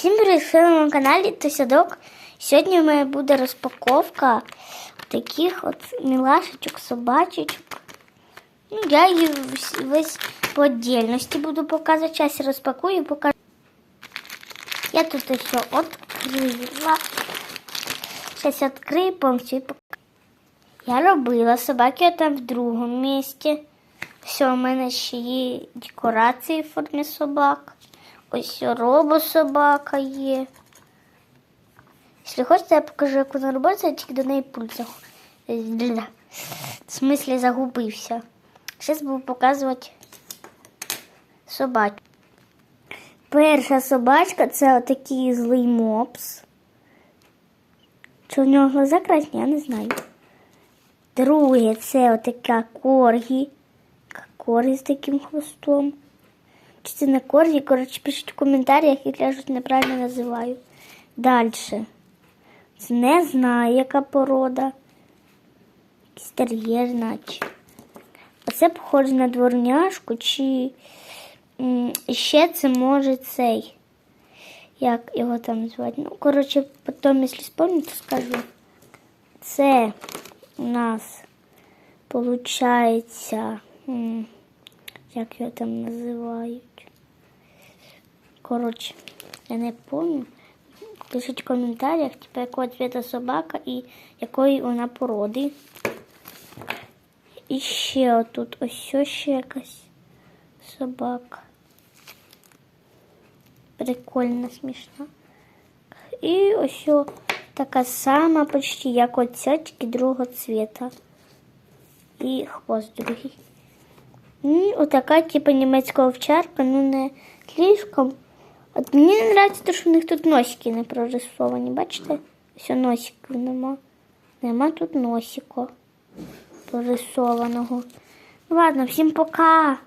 Всім привіт, ви на моєму каналі Тосядок. Сьогодні у мене буде розпаковка таких от мілашечок, собачечок. Ну, я її весь по отдельності буду показувати. Зараз розпакую і покажу. Я тут все відкрила. Зараз відкрию повністю і покажу. Я робила собаки там в другому місці. Все, у мене ще є декорації в формі собак. Ось робособака є. Якщо хочете, я покажу, як вона робиться, тільки до неї пульт. В смислі загубився. Зараз буду показувати собачку. Перша собачка це отакий злий мопс. Чи в нього глаза красні, я не знаю. Друге це отака коргі. Коргі з таким хвостом. Чи це не коргі? Коротше, пишіть в коментарях, як я щось неправильно називаю. Далі. Це не знаю, яка порода. Якийсь тер'єр, наче. Похоже на дворняшку, чи ще це може цей. Як його там звати? Ну, коротше, потім, якщо спомню, то скажу. Це у нас виходить, як його там називають. Коротше, я не пам'ятаю. Пишіть в коментарях, типу, якого цвіта собака і якої вона породи. І ще отут ось ще якась собака. Прикольно, смішно. І ось така сама почти, як оця, тільки другого цвіта. І хвост другий. І отака, типу, німецька овчарка, ну не слишком. От мені не подобається те, що в них тут носики не прорисовані. Бачите? Ось носиків нема. Нема тут носика прорисованого. Ну Ладно, всім пока.